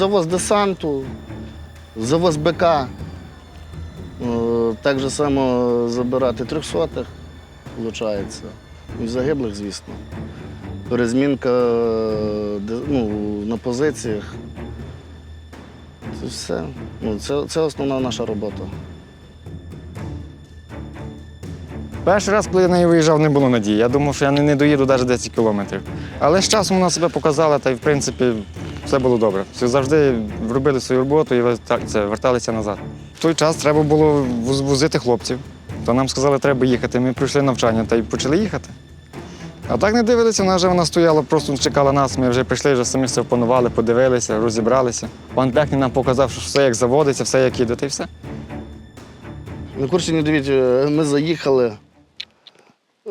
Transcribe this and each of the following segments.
завоз десанту, завоз БК. Е, Так же само забирати трьохсотих, виходить. І загиблих, звісно. Перезмінка ну, на позиціях. Це все. Ну, це, це основна наша робота. Перший раз, коли я на неї виїжджав, не було надії. Я думав, що я не, не доїду навіть 10 кілометрів. Але з часом вона себе показала, та й в принципі все було добре. Завжди робили свою роботу і верталися назад. В той час треба було возити хлопців. То нам сказали, що треба їхати. Ми пройшли навчання та й почали їхати. А так не дивилися, вона вже вона стояла, просто чекала нас. Ми вже прийшли, вже самі все опанували, подивилися, розібралися. Пан технік нам показав, що все як заводиться, все як іде, та й все. На Курщині, дивіться, ми заїхали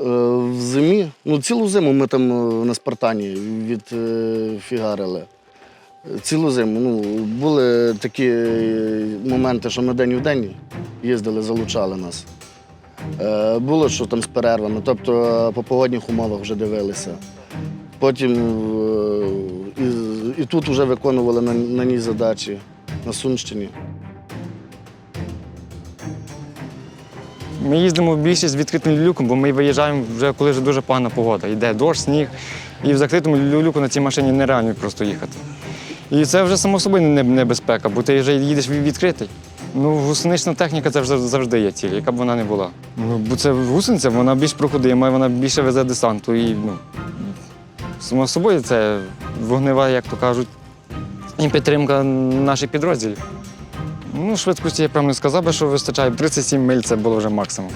в зимі. Ну, цілу зиму ми там е, на Спартані відфігарили. Цілу зиму. Ну, були такі е, моменти, що ми день в день їздили, залучали нас. Е, Було, що там з перервами, тобто е, по погодних умовах вже дивилися. Потім е, і, і тут вже виконували на, на ній задачі на Сумщині. Ми їздимо більше з відкритим люком, бо ми виїжджаємо вже коли вже дуже погана погода. Йде дощ, сніг. І в закритому люку на цій машині нереально просто їхати. І це вже само собою не- небезпека, бо ти вже їдеш відкритий. Ну, гусенична техніка це вже завжди є ціль, яка б вона не була. Ну, бо це гусениця, вона більш проходима, вона більше везе десанту. І ну, само собою це вогнева, як то кажуть, і підтримка наших підрозділів. Ну, швидкості я не сказав би, що вистачає. 37 миль це було вже максимум.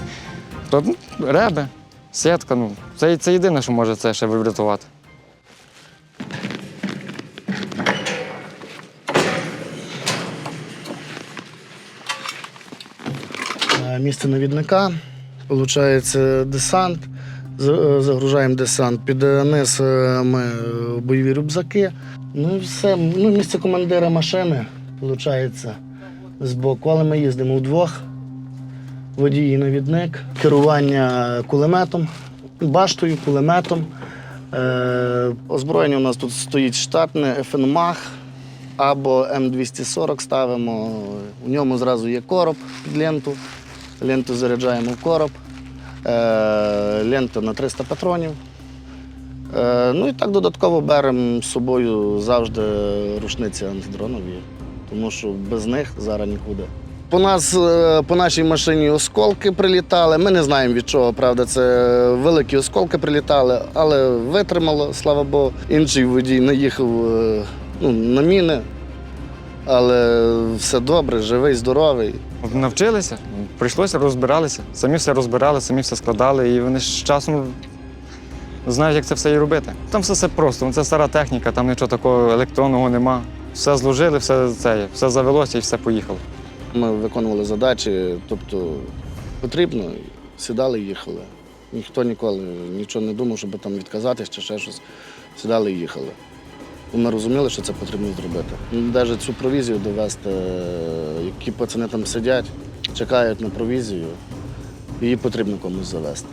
То ну, реби, сітка, ну, це, це єдине, що може це ще врятувати. Місце навідника, виходить десант. Е, Загружаємо десант. Під низ е, ми бойові рюкзаки. Ну і все. Ну, місце командира машини, виходить, збоку. Але ми їздимо вдвох. водій-навідник, керування кулеметом, баштою, кулеметом. Е, озброєння у нас тут стоїть штатне ФНМАХ або М240 ставимо. У ньому зразу є короб під ленту. Ленту заряджаємо в короб. Е, лента на 300 патронів. Е, ну і так додатково беремо з собою завжди рушниці антидронові, тому що без них зараз нікуди. По нас, е, по нашій машині осколки прилітали. Ми не знаємо від чого, правда, це великі осколки прилітали, але витримало, слава Богу. Інший водій наїхав е, ну, на міни, але все добре, живий, здоровий. Навчилися, прийшлося, розбиралися. Самі все розбирали, самі все складали, і вони з часом знають, як це все і робити. Там все, все просто, це стара техніка, там нічого такого електронного нема. Все зложили, все це, все завелося і все поїхало. Ми виконували задачі, тобто потрібно, сідали і їхали. Ніхто ніколи нічого не думав, щоб там відказатись чи ще щось. Сідали і їхали. Ми розуміли, що це потрібно зробити. Навіть цю провізію довести, які пацани там сидять, чекають на провізію, її потрібно комусь завести.